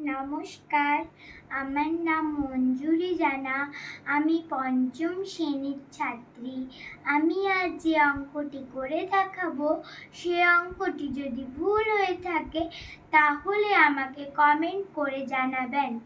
নমস্কার। আমার নাম মঞ্জুরি জানা। আমি পঞ্চম শ্রেণির ছাত্রী। আমি আজ যে অঙ্কটি করে দেখাবো, সে অঙ্কটি যদি ভুল হয়ে থাকে, তাহলে আমাকে কমেন্ট করে জানাবেন।